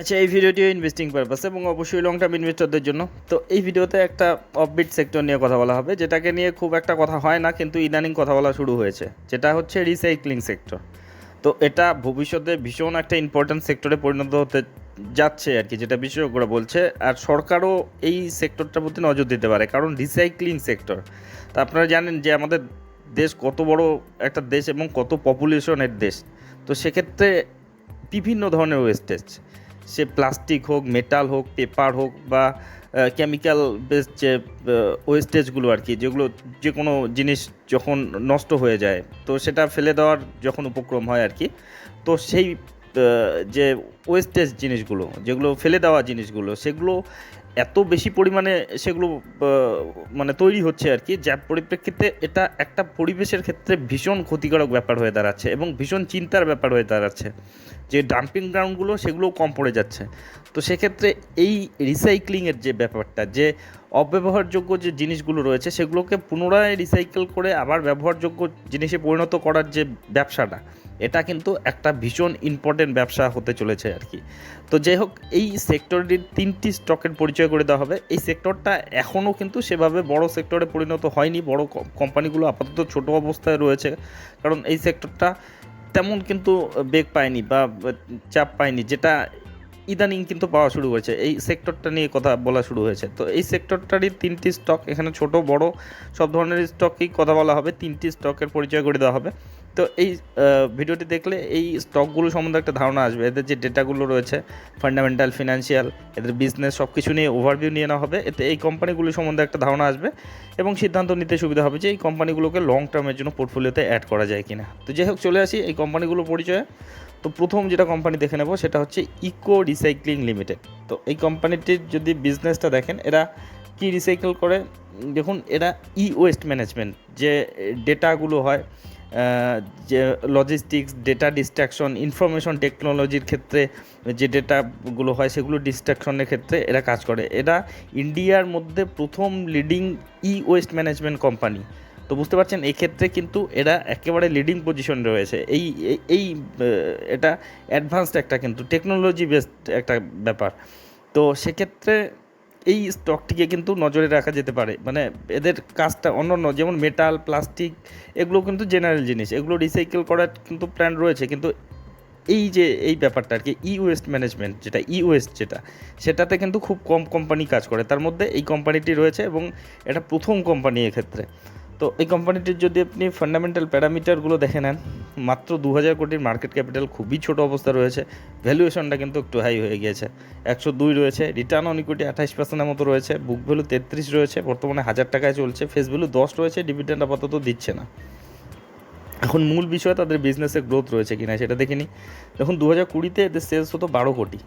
আচ্ছা এই ভিডিওটিও investing purpose এবং অবশ্যই লং টার্ম ইনভেস্টরদের জন্য। তো এই ভিডিওতে একটা অফবিট সেক্টর নিয়ে কথা বলা হবে, যেটাকে নিয়ে খুব একটা কথা হয় না, কিন্তু ইদানিং কথা বলা শুরু হয়েছে। যেটা হচ্ছে রিসাইক্লিং সেক্টর তো এটা ভবিষ্যতে ভীষণ একটা ইম্পর্ট্যান্ট সেক্টরে পরিণত হতে যাচ্ছে আর কি, যেটা বিশেষজ্ঞরা বলছে। আর সরকারও এই সেক্টরটার প্রতি নজর দিতে পারে, কারণ রিসাইক্লিং সেক্টর তা আপনারা জানেন যে আমাদের দেশ কত বড় একটা দেশ এবং কত পপুলেশনের দেশ। তো সেক্ষেত্রে বিভিন্ন ধরনের ওয়েস্টেজ সে প্লাস্টিক হোক, মেটাল হোক, পেপার হোক বা কেমিক্যাল বেস যে ওয়েস্টেজগুলো আর কি, যেগুলো যে কোনো জিনিস যখন নষ্ট হয়ে যায়, তো সেটা ফেলে দেওয়ার যখন উপক্রম হয় আর কি, তো সেই যে ওয়েস্টেজ জিনিসগুলো, যেগুলো ফেলে দেওয়া জিনিসগুলো, সেগুলো এত বেশি পরিমাণে সেগুলো মানে তৈরি হচ্ছে আর কি, যার পরিপ্রেক্ষিতে এটা একটা পরিবেশের ক্ষেত্রে ভীষণ ক্ষতিকারক ব্যাপার হয়ে দাঁড়াচ্ছে এবং ভীষণ চিন্তার ব্যাপার হয়ে দাঁড়াচ্ছে যে ডাম্পিং গ্রাউন্ডগুলো সেগুলোও কম পড়ে যাচ্ছে। তো সেক্ষেত্রে এই রিসাইক্লিংয়ের যে ব্যাপারটা, যে অব্যবহারযোগ্য যে জিনিসগুলো রয়েছে, সেগুলোকে পুনরায় রিসাইকেল করে আবার ব্যবহারযোগ্য জিনিসে পরিণত করার যে ব্যবসাটা এটা কিন্তু একটা ভীষণ ইম্পর্টেন্ট ব্যবসা হতে চলেছে আর কি। তো যাই হোক, এই সেক্টরটির তিনটি স্টকের পরিচয় করে দেওয়া হবে। এই সেক্টরটা এখনও কিন্তু সেভাবে বড় সেক্টরে পরিণত হয়নি, বড় কোম্পানিগুলো আপাতত ছোট অবস্থায় রয়েছে। কারণ এই সেক্টরটা তেমন কিন্তু বেগ পায়নি বা চাপ পায়নি, যেটা ইদানিং কিন্তু পাওয়া শুরু হয়েছে। এই সেক্টরটা নিয়ে কথা বলা শুরু হয়েছে। তো এই সেক্টরটারই তিনটি স্টক এখানে ছোট, বড়, সব ধরনের স্টকই কথা বলা হবে। তিনটি স্টকের পরিচয় করে দেওয়া হবে। তো এই ভিডিওটি দেখলে এই স্টকগুলো সম্বন্ধে একটা ধারণা আসবে। এদের যে ডেটাগুলো রয়েছে ফান্ডামেন্টাল ফিনান্সিয়াল এদের বিজনেস সব কিছু নিয়ে ওভারভিউ নিয়ে নেওয়া হবে। এতে এই কোম্পানিগুলি সম্বন্ধে একটা ধারণা আসবে এবং সিদ্ধান্ত নিতে সুবিধা হবে যে এই কোম্পানিগুলোকে লং টার্মের জন্য পোর্টফোলিওতে অ্যাড করা যায় কিনা। তো যাই হোক, চলে আসি এই কোম্পানিগুলো পরিচয়ে। তো প্রথম যেটা কোম্পানি দেখে নেব, সেটা হচ্ছে ইকো রিসাইক্লিং লিমিটেড তো এই কোম্পানিটির যদি বিজনেসটা দেখেন, এরা কি রিসাইকেল করে? দেখুন, এরা ই ওয়েস্ট ম্যানেজমেন্ট যে ডেটাগুলো হয় যে লজিস্টিক্স ডেটা ডিস্ট্রাকশন ইনফরমেশন টেকনোলজির ক্ষেত্রে যে ডেটাগুলো হয় সেগুলো ডিস্ট্রাকশনের ক্ষেত্রে এরা কাজ করে। এরা ইন্ডিয়ার মধ্যে প্রথম leading e waste management company তো বুঝতে পারছেন, এক্ষেত্রে কিন্তু এরা একেবারে লিডিং পজিশন রয়েছে। এই, এই- এটা অ্যাডভান্সড একটা কিন্তু টেকনোলজি বেসড একটা ব্যাপার। তো সেক্ষেত্রে এই স্টকটিকে কিন্তু নজরে রাখা যেতে পারে। মানে এদের কাজটা অন্য অন্য যেমন মেটাল প্লাস্টিক এগুলো কিন্তু জেনারেল জিনিস। এগুলো রিসাইকেল করার কিন্তু প্ল্যান রয়েছে। কিন্তু এই যে, এই ব্যাপারটা আর কি ই ওয়েস্ট ম্যানেজমেন্ট যেটা ই ওয়েস্ট যেটা, সেটাতে কিন্তু খুব কম কোম্পানি কাজ করে। তার মধ্যে এই কোম্পানিটি রয়েছে এবং এটা প্রথম কোম্পানি এক্ষেত্রে। তো এই কোম্পানিটির যদি আপনি ফান্ডামেন্টাল প্যারামিটারগুলো দেখে নেন, মাত্র দু হাজার কোটির মার্কেট ক্যাপিটাল খুবই ছোট অবস্থা রয়েছে। ভ্যালুয়েশনটা কিন্তু একটু হাই হয়ে গিয়েছে। একশো দুই রয়েছে রিটার্ন অন ইকুইটি আঠাইশ পার্সেন্টের মতো রয়েছে বুক ভ্যালু তেত্রিশ রয়েছে, বর্তমানে হাজার টাকায় চলছে ফেস ভ্যালু দশ রয়েছে ডিভিডেন্ড আপাতত দিচ্ছে না। এখন মূল বিষয় তাদের বিজনেসের গ্রোথ রয়েছে কিনা সেটা দেখিনি দেখুন দু হাজার কুড়িতে এদের সেলস হতো বারো কোটি।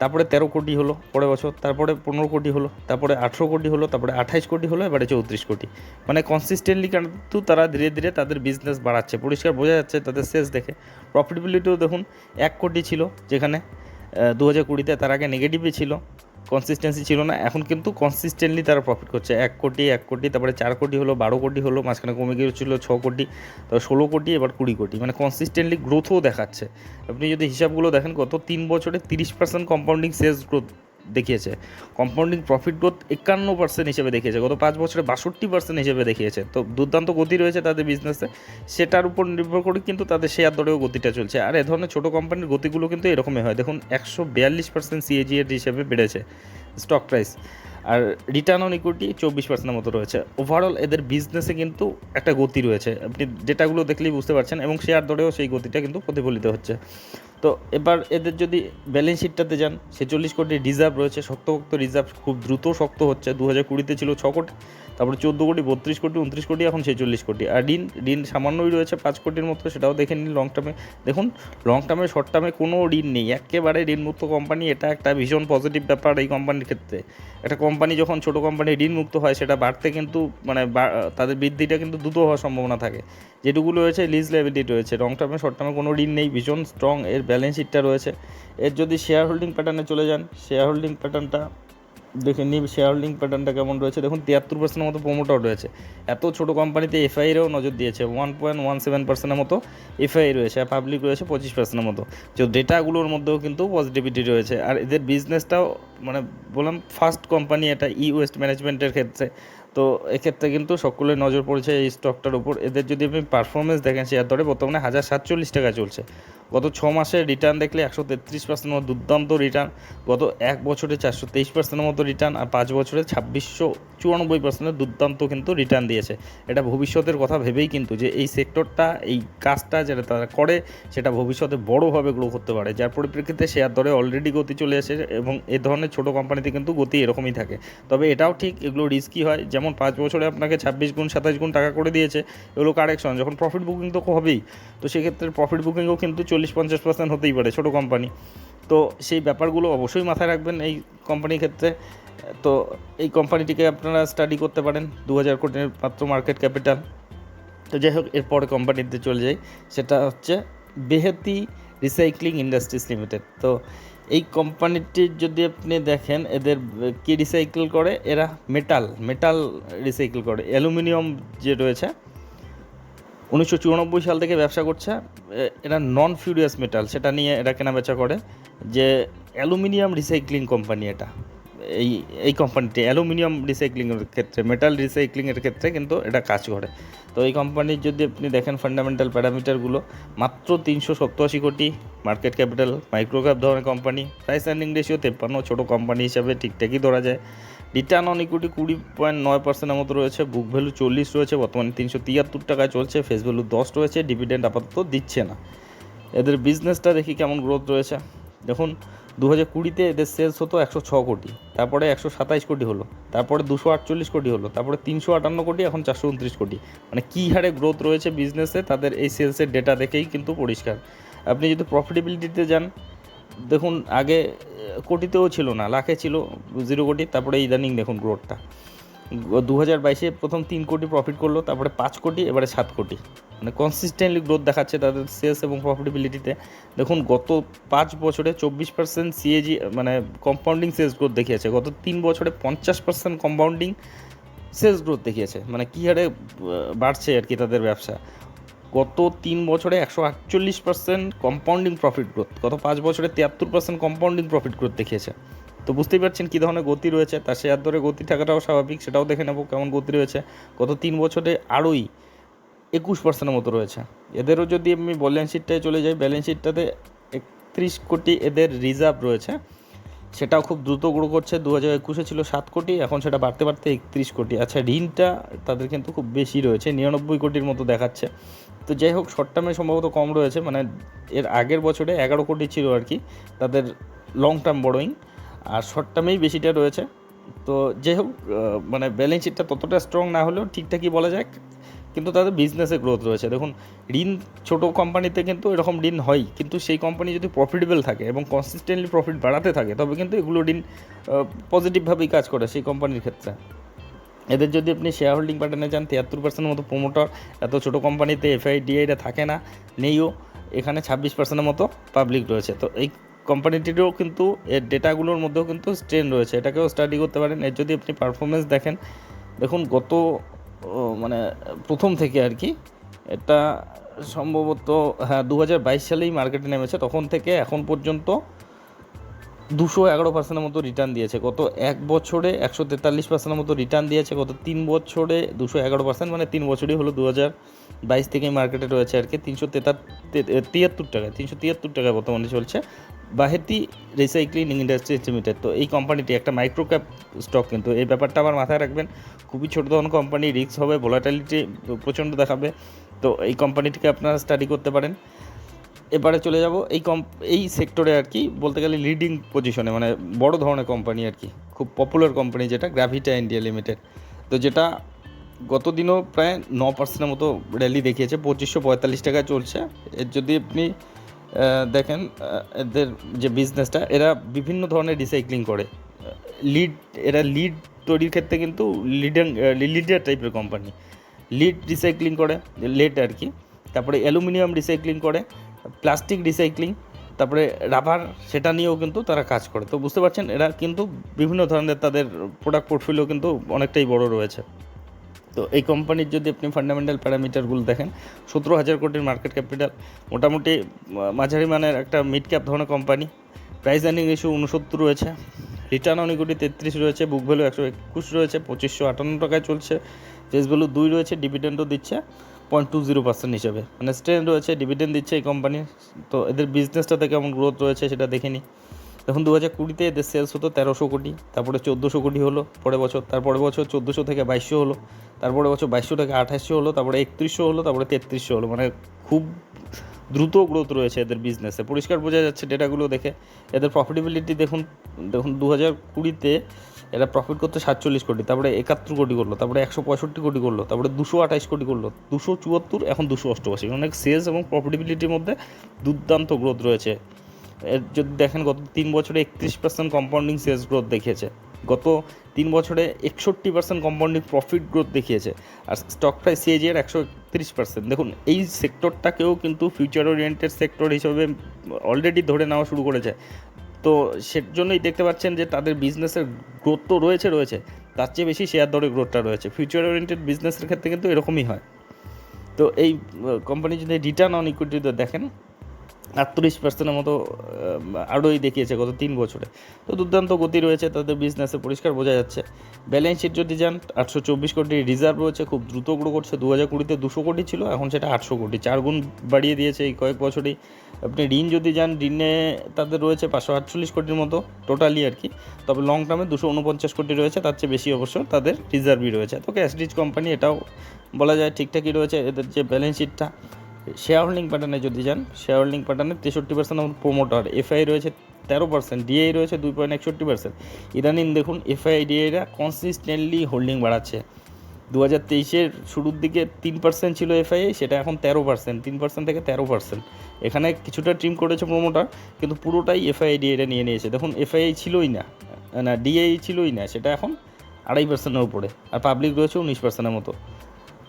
তারপরে তেরো কোটি হলো পরের বছর, তারপরে পনেরো কোটি হলো, তারপরে আঠেরো কোটি হলো, তারপরে আঠাইশ কোটি হলো, এবারে চৌত্রিশ কোটি। মানে কনসিস্টেন্টলি কিন্তু তারা ধীরে ধীরে তাদের বিজনেস বাড়াচ্ছে। পরিষ্কার বোঝা যাচ্ছে তাদের সেলস দেখে। প্রফিটেবিলিটিও দেখুন, এক কোটি ছিল যেখানে দু হাজার কুড়িতে তার আগে নেগেটিভই ছিল। কনসিস্টেন্সি ছিল না। এখন কিন্তু কনসিস্টেন্টলি তারা প্রফিট করছে। এক কোটি এক কোটি, তারপরে চার কোটি হলো, বারো কোটি হলো, মাঝখানে কমে গিয়েছিল ছ কোটি, তারপর ষোলো কোটি, এবার কুড়ি কোটি। মানে কনসিস্টেন্টলি গ্রোথও দেখাচ্ছে। আপনি যদি হিসাবগুলো দেখেন, গত তিন বছরে তিরিশ পার্সেন্ট কম্পাউন্ডিং সেলস গ্রোথ দেখিয়েছে। কম্পাউন্ডিং প্রফিট গ্রোথ একান্ন পার্সেন্ট হিসেবে দেখিয়েছে। গত পাঁচ বছরে বাষট্টি পার্সেন্ট হিসেবে দেখিয়েছে। তো দুর্দান্ত গতি রয়েছে তাদের বিজনেসে সেটার উপর নির্ভর করে কিন্তু তাদের শেয়ার দরেও গতিটা চলছে। আর এ ধরনের ছোটো কোম্পানির গতিগুলো কিন্তু এরকমই হয়। দেখুন, একশো বিয়াল্লিশ পার্সেন্ট সিএজি এর হিসেবে বেড়েছে স্টক প্রাইস আর রিটার্ন অন ইকুইটি চব্বিশ পার্সেন্টের মতো রয়েছে। ওভারঅল এদের বিজনেসে কিন্তু একটা গতি রয়েছে। আপনি ডেটাগুলো দেখলেই বুঝতে পারছেন এবং শেয়ার দরেও সেই গতিটা কিন্তু প্রতিফলিত হচ্ছে। তো এবার এদের যদি ব্যালেন্স শিটটাতে যান ছেচল্লিশ কোটি রিজার্ভ রয়েছে শক্তভক্ত রিজার্ভ খুব দ্রুত শক্ত হচ্ছে দু হাজার কুড়িতে ছিল ছ কোটি, তারপরে চোদ্দ কোটি, বত্রিশ কোটি, উনত্রিশ কোটি, এখন ছেচল্লিশ কোটি। আর ঋণ ঋণ সামান্যই রয়েছে পাঁচ কোটির মতো সেটাও দেখে নিন লং টার্মে দেখুন লং টার্মে শর্ট টার্মে কোনো ঋণ নেই, একেবারে ঋণমুক্ত কোম্পানি এটা একটা ভীষণ পজিটিভ ব্যাপার এই কোম্পানির ক্ষেত্রে। একটা কোম্পানি যখন ছোটো কোম্পানি ঋণমুক্ত হয়, সেটা বাড়তে কিন্তু মানে তাদের বৃদ্ধিটা কিন্তু দ্রুত হওয়ার সম্ভাবনা থাকে। যেটুকুলো রয়েছে লিজ লেবিলিটি রয়েছে লং টার্মে শর্ট টার্মে কোনো ঋণ নেই, ভীষণ স্ট্রং এর ব্যালেন্স শিটটা রয়েছে। এর যদি শেয়ার হোল্ডিং প্যাটার্নে চলে যান শেয়ার হোল্ডিং প্যাটার্নটা দেখে নিই শেয়ার হোল্ডিং প্যাটার্নটা কেমন রয়েছে। দেখুন, তিয়াত্তর পার্সেন্টের মতো প্রোমোটার রয়েছে। এত ছোট কোম্পানিতে এফআইরাও নজর দিয়েছে। ওয়ান পয়েন্ট ওয়ান সেভেন পার্সেন্টের মতো এফআই রয়েছে, আর পাবলিক রয়েছে পঁচিশ পার্সেন্টের মতো। যে ডেটাগুলোর মধ্যেও কিন্তু পজিটিভিটি রয়েছে। আর এদের বিজনেসটাও মানে বললাম ফার্স্ট কোম্পানি এটা ই ওয়েস্ট ম্যানেজমেন্টের ক্ষেত্রে। তো এক্ষেত্রে কিন্তু সকলের নজর পড়েছে এই স্টকটার উপর। এদের যদি আপনি পারফরমেন্স দেখেন শেয়ার দরে বর্তমানে হাজার সাতচল্লিশ টাকা চলছে। গত ছ মাসের রিটার্ন দেখলে একশো তেত্রিশ পার্সেন্ট মতো দুর্দান্ত রিটার্ন গত এক বছরে চারশো তেইশ পার্সেন্টের মতো রিটার্ন আর পাঁচ বছরে ছাব্বিশশো চুরানব্বই পার্সেন্টের দুর্দান্ত কিন্তু রিটার্ন দিয়েছে। এটা ভবিষ্যতের কথা ভেবেই কিন্তু যে এই সেক্টরটা এই কাজটা যেটা তারা করে, সেটা ভবিষ্যতে বড়োভাবে গ্রো করতে পারে। যার পরিপ্রেক্ষিতে শেয়ার দরে অলরেডি গতি চলে আসে এবং এ ধরনের ছোটো কোম্পানিতে কিন্তু গতি এরকমই থাকে। তবে এটাও ঠিক, এগুলো রিস্কি হয়। যেমন পাঁচ বছরে আপনাকে ছাব্বিশ গুণ সাতাশ গুণ টাকা করে দিয়েছে, এগুলো কারেকশন যখন প্রফিট বুকিং তো হবেই, তো সেক্ষেত্রে প্রফিট বুকিংও কিন্তু চল্লিশ পঞ্চাশ পার্সেন্ট হতেই পারে ছোটো কোম্পানি তো সেই ব্যাপারগুলো অবশ্যই মাথায় রাখবেন এই কোম্পানির ক্ষেত্রে। তো এই কোম্পানিটিকে আপনারা স্টাডি করতে পারেন। দু হাজার কোটির মাত্র মার্কেট ক্যাপিটাল তো যাই হোক, এরপরে কোম্পানিতে চলে যাই। সেটা হচ্ছে বেহেতি রিসাইক্লিং ইন্ডাস্ট্রিজ লিমিটেড তো এই কোম্পানিটির যদি আপনি দেখেন, এদের কি রিসাইকেল করে? এরা মেটাল মেটাল রিসাইকেল করে। অ্যালুমিনিয়াম যে রয়েছে উনিশশো চুরানব্বই সাল থেকে ব্যবসা করছে। এটা নন ফিউরিয়াস মেটাল সেটা নিয়ে এটা কেনা বেচা করে। যে অ্যালুমিনিয়াম রিসাইক্লিং কোম্পানি এটা। এই এই কোম্পানিটি অ্যালুমিনিয়াম রিসাইক্লিংয়ের ক্ষেত্রে মেটাল রিসাইক্লিংয়ের ক্ষেত্রে কিন্তু এটা কাজ করে। তো এই কোম্পানির যদি আপনি দেখেন ফান্ডামেন্টাল প্যারামিটারগুলো মাত্র তিনশো সপ্তাশি কোটি মার্কেট ক্যাপিটাল মাইক্রোক্যাপ ধরনের কোম্পানি প্রাইস আর্নিং রেশিও তেপ্পান্ন, ছোটো কোম্পানি হিসাবে ঠিকঠাকই ধরা যায়। রিটার্ন অন ইকুইটি কুড়ি পয়েন্ট নয় পার্সেন্টের মতো রয়েছে বুক ভ্যালু চল্লিশ রয়েছে, বর্তমানে তিনশো তিয়াত্তর টাকায় চলছে ফেস ভ্যালু দশ রয়েছে ডিভিডেন্ড আপাতত দিচ্ছে না। এদের বিজনেসটা দেখি কেমন গ্রোথ রয়েছে। দেখুন দু হাজার কুড়িতে এদের সেলস হতো একশো ছ কোটি, তারপরে একশো সাতাইশ কোটি হলো, তারপরে দুশো আটচল্লিশ কোটি হলো, তারপরে তিনশো আটান্ন কোটি, এখন চারশো উনত্রিশ কোটি। মানে কী হারে গ্রোথ রয়েছে বিজনেসে তাদের এই সেলসের ডেটা দেখেই কিন্তু পরিষ্কার। আপনি যদি প্রফিটেবিলিটিতে যান, দেখুন, আগে কোটিতেও ছিল না, লাখে ছিল জিরো কোটি, তারপরে ইদানিং দেখুন গ্রোথটা দু হাজার বাইশে প্রথম তিন কোটি প্রফিট করল, তারপরে পাঁচ কোটি, এবারে সাত কোটি। মানে কনসিস্টেন্টলি গ্রোথ দেখাচ্ছে তাদের সেলস এবং প্রফিটেবিলিটিতে দেখুন, গত পাঁচ বছরে চব্বিশ পার্সেন্ট সিএজি মানে কম্পাউন্ডিং সেলস গ্রোথ দেখিয়েছে। গত তিন বছরে পঞ্চাশ পার্সেন্ট কম্পাউন্ডিং সেলস গ্রোথ দেখিয়েছে। মানে কী হারে বাড়ছে আর কি তাদের ব্যবসা। গত তিন বছরে একশো আটচল্লিশ পার্সেন্ট কম্পাউন্ডিং প্রফিট গ্রোথ গত পাঁচ বছরে তিয়াত্তর পার্সেন্ট কম্পাউন্ডিং প্রফিট গ্রোথ দেখিয়েছে। তো বুঝতেই পারছেন কী ধরনের গতি রয়েছে। তার শেয়ার দরে গতি থাকাটাও স্বাভাবিক, সেটাও দেখে নেব কেমন গতি রয়েছে। গত তিন বছরে আরোই একুশ পার্সেন্টের মতো রয়েছে। এদেরও যদি আমি ব্যালেন্স শিটটায় চলে যাই ব্যালেন্স শিটটাতে একত্রিশ কোটি এদের রিজার্ভ রয়েছে। সেটাও খুব দ্রুত গ্রো করছে। দু হাজার একুশে ছিল সাত কোটি, এখন সেটা বাড়তে বাড়তে একত্রিশ কোটি। আচ্ছা ঋণটা তাদের কিন্তু খুব বেশি রয়েছে, নিরানব্বই কোটির মতো দেখাচ্ছে। তো যাই হোক শর্ট টার্মে সম্ভবত কম রয়েছে মানে এর আগের বছরে এগারো কোটি ছিল আর কি, তাদের লং টার্ম বড়োইং আর শর্ট টার্মেই বেশিটা রয়েছে। তো যাই হোক মানে ব্যালেন্স শিটটা ততটা স্ট্রং না হলেও ঠিকঠাকই বলা যাক। কিন্তু তাদের বিজনেসে গ্রোথ রয়েছে। দেখুন, ঋণ ছোট কোম্পানিতে কিন্তু এরকম ঋণ হয়, কিন্তু সেই কোম্পানি যদি প্রফিটেবল থাকে এবং কনসিস্টেন্টলি প্রফিট বাড়াতে থাকে, তবে কিন্তু এগুলো ঋণ পজিটিভভাবেই কাজ করে সেই কোম্পানির ক্ষেত্রে। এদের যদি আপনি শেয়ার হোল্ডিং প্যাটার্নে যান, তিয়াত্তর পার্সেন্টের মতো প্রোমোটার এত ছোটো কোম্পানিতে এফআই ডিআইটা থাকে না, নেইও, এখানে ছাব্বিশ পার্সেন্টের মতো পাবলিক রয়েছে। তো এই কোম্পানিটিরও কিন্তু, এর ডেটাগুলোর মধ্যেও কিন্তু স্ট্রেন রয়েছে। এটাকেও স্টাডি করতে পারেন। এর যদি আপনি পারফরমেন্স দেখেন, দেখুন গত মানে প্রথম থেকে আর কি। এটা সম্ভবত হ্যাঁ দু হাজার বাইশ সালেই মার্কেটে নেমেছে। তখন থেকে এখন পর্যন্ত দুশো এগারো পার্সেন্টের মতো রিটার্ন দিয়েছে। গত এক বছরে একশো তেতাল্লিশ পার্সেন্টের মতো রিটার্ন দিয়েছে। গত তিন বছরে দুশো এগারো পার্সেন্ট মানে তিন বছরই হলো দু হাজার বাইশ থেকেই মার্কেটে রয়েছে আর কি। তিনশো তেতার তিয়াত্তর টাকায়, তিনশো তিয়াত্তর টাকায় বর্তমানে চলছে। Baheti recycling industries limited. তো এই কোম্পানিটি একটা মাইক্রো ক্যাপ স্টক কিন্তু। এই ব্যাপারটা আবার মাথায় রাখবেন খুবই ছোটো ধরনের কোম্পানি রিস্ক হবে ভোলাটালিটি প্রচণ্ড দেখাবে। তো এই কোম্পানিটিকে আপনারা স্টাডি করতে পারেন। এবারে চলে যাব, এই কম এই সেক্টরে আর কি, বলতে গেলে লিডিং পজিশনে মানে বড় ধরনের কোম্পানি আর কি, খুব পপুলার কোম্পানি যেটা গ্রাভিটা ইন্ডিয়া লিমিটেড তো যেটা গত দিনও প্রায় ন পার্সেন্টের মতো র্যালি দেখিয়েছে, পঁচিশশো পঁয়তাল্লিশ টাকায় চলছে। এর যদি আপনি দেখেন এদের যে বিজনেসটা এরা বিভিন্ন ধরনের রিসাইক্লিং করে। লিড এরা লিড তৈরির ক্ষেত্রে কিন্তু লিডার লিডার টাইপের কোম্পানি লিড রিসাইক্লিং করে লেট আর কি। তারপরে অ্যালুমিনিয়াম রিসাইক্লিং করে প্লাস্টিক রিসাইক্লিং তারপরে রাবার সেটা নিয়েও কিন্তু তারা কাজ করে। তো বুঝতে পারছেন, এরা কিন্তু বিভিন্ন ধরনের তাদের প্রোডাক্ট পোর্টফোলিও কিন্তু অনেকটাই বড় রয়েছে। তো এই কোম্পানির যদি আপনি ফান্ডামেন্টাল প্যারামিটারগুলো দেখেন, সতেরো হাজার কোটির মার্কেট ক্যাপিটাল মোটামুটি মাঝারি মানের একটা মিড ক্যাপ ধরনের কোম্পানি প্রাইস আর্নিং রেশিও উনসত্তর রয়েছে। রিটার্ন অন ইকুইটি তেত্রিশ রয়েছে বুক ভ্যালু একশো একুশ রয়েছে, পঁচিশশো আটান্ন টাকায় চলছে। ফেস ভ্যালু দুই রয়েছে ডিভিডেন্ডও দিচ্ছে পয়েন্ট টু জিরো পার্সেন্ট হিসাবে। মানে স্ট্রেন রয়েছে ডিভিডেন্ড দিচ্ছে এই কোম্পানি তো এদের বিজনেসটাতে কেমন গ্রোথ রয়েছে সেটা দেখে নিই। দেখুন দু হাজার কুড়িতে এদের সেলস হতো তেরোশো কোটি, তারপরে চোদ্দোশো কোটি হলো পরের বছর তারপরে বছর চোদ্দোশো থেকে বাইশশো হলো তারপরে বছর বাইশশো থেকে আঠাশশো হলো, তারপরে একত্রিশশো হলো, তারপরে তেত্রিশশো হলো মানে খুব দ্রুত গ্রোথ রয়েছে এদের বিজনেসে পরিষ্কার বোঝা যাচ্ছে ডেটাগুলো দেখে। এদের প্রফিটেবিলিটি দেখুন দেখুন দু হাজার কুড়িতে এরা প্রফিট করতে সাতচল্লিশ কোটি, তারপরে একাত্তর কোটি করল, তারপরে একশো পঁয়ষট্টি কোটি করল, তারপরে দুশো আঠাইশ কোটি করল, দুশো চুয়াত্তর, এখন দুশো অষ্টআশি। অনেক সেলস এবং প্রফিটেবিলিটির মধ্যে দুর্দান্ত গ্রোথ রয়েছে। এর যদি দেখেন গত তিন বছরে একত্রিশ পার্সেন্ট কম্পাউন্ডিং সেলস গ্রোথ দেখিয়েছে। গত তিন বছরে একষট্টি পার্সেন্ট কম্পাউন্ডিং প্রফিট গ্রোথ দেখিয়েছে। আর স্টক প্রাইস সিএজি এর একশো একত্রিশ পার্সেন্ট দেখুন, এই সেক্টরটাকেও কিন্তু ফিউচার ওরিয়েন্টেড সেক্টর হিসেবে অলরেডি ধরে নেওয়া শুরু করেছে। তো সের জন্যই দেখতে পাচ্ছেন যে তাদের বিজনেসের গ্রোথ তো রয়েছে রয়েছে। তার চেয়ে বেশি শেয়ার দরের গ্রোথটা রয়েছে। ফিউচার ওরিয়েন্টেড বিজনেসের ক্ষেত্রে কিন্তু এরকমই হয়। তো এই কোম্পানি যদি রিটার্ন অন ইকুইটিতে দেখেন আটত্রিশ পার্সেন্টের মতো আরোই দেখিয়েছে গত তিন বছরে। তো দুর্দান্ত গতি রয়েছে তাদের বিজনেসে পরিষ্কার বোঝা যাচ্ছে। ব্যালেন্স শিট যদি যান, আটশো চব্বিশ কোটি রিজার্ভ রয়েছে, খুব দ্রুত গ্রো করছে দু হাজার কুড়িতে দুশো কোটি ছিল, এখন সেটা আটশো কোটি। চার গুণ বাড়িয়ে দিয়েছে এই কয়েক বছরেই। আপনি ঋণ যদি যান, ঋণে তাদের রয়েছে পাঁচশো আটচল্লিশ কোটির মতো টোটালি আর কি। তবে লং টার্মে দুশো উনপঞ্চাশ কোটি রয়েছে, তার চেয়ে বেশি অবশ্য তাদের রিজার্ভই রয়েছে। তো ক্যাশ রিচ কোম্পানি এটাও বলা যায় ঠিকঠাকই রয়েছে, এদের যে ব্যালেন্স শিটটা শেয়ার হোল্ডিং প্যাটার্নে যদি যান শেয়ার হোল্ডিং প্যাটার্নে তেষট্টি পার্সেন্ট আমার প্রোমোটার এফআই রয়েছে তেরো পার্সেন্ট ডিআই রয়েছে দুই পয়েন্ট একষট্টি পার্সেন্ট ইদানিং দেখুন এফআই ডিআইরা কনসিস্টেন্টলি হোল্ডিং বাড়াচ্ছে। দু হাজার তেইশের শুরুর দিকে তিন পার্সেন্ট ছিল এফআইআই সেটা এখন তেরো পার্সেন্ট তিন পার্সেন্ট থেকে তেরো পার্সেন্ট এখানে কিছুটা ট্রিম করেছে প্রোমোটার কিন্তু পুরোটাই এফআইআই ডিআইটা নিয়ে নিয়েছে। দেখুন এফআইআই ছিলই না না ডিআই ছিলই না, সেটা এখন আড়াই পার্সেন্টের উপরে। আর পাবলিক রয়েছে উনিশ পার্সেন্টের মতো।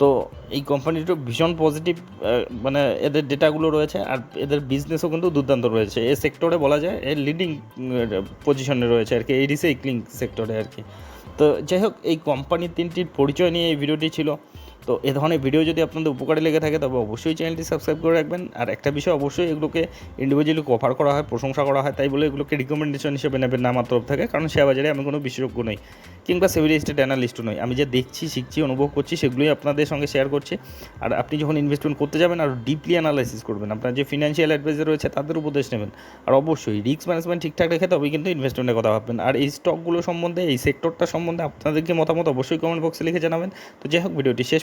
তো এই কোম্পানিটা ভীষণ পজিটিভ মানে এদের ডেটাগুলো রয়েছে আর এদের বিজনেসও কিন্তু দুর্দান্ত রয়েছে। এ সেক্টরে বলা যায় এর লিডিং পজিশনে রয়েছে আর কি, এই রিসাইক্লিং সেক্টরে আর কি। তো যাই হোক, এই কোম্পানির তিনটির পরিচয় নিয়ে এই ভিডিওটি ছিল। তো এ ধরনের ভিডিও যদি আপনাদের উপকারে লেগে থাকে, তবে অবশ্যই চ্যানেলটি সাবস্ক্রাইব করে রাখবেন। আর একটা বিষয় অবশ্যই এগুলোকে ইন্ডিভিজুয়ালি কভার করা হয়, প্রশংসা করা হয়, তাই বলে এগুলোকে রিকমেন্ডেশন হিসেবে নেবেন না আমার তরফ থেকে, কারণ শেয়ার বাজারে আমি কোনো বিশেষজ্ঞ নই, কিংবা সিভিল স্টেট অ্যানালিস্টও নই। আমি যা দেখছি, শিখছি, অনুভব করছি, সেগুলোই আপনাদের সঙ্গে শেয়ার করছি। আর আপনি যখন ইনভেস্টমেন্ট করতে যাবেন, আর ডিপলি অ্যানালাইসিস করবেন। আপনার যে ফিনান্সিয়াল অ্যাডভাইজার রয়েছে, তাদের উপদেশ নেবেন। আর অবশ্যই রিস্ক ম্যানেজমেন্ট ঠিকঠাক রেখে তবেই কিন্তু ইনভেস্টমেন্টের কথা ভাববেন। আর এই স্টকগুলো সম্বন্ধে, এই সেক্টরটা সম্বন্ধে আপনাদেরকে মতামত অবশ্যই কমেন্ট বক্সে লিখে জানাবেন। তো যাই হোক ভিডিওটি শেষ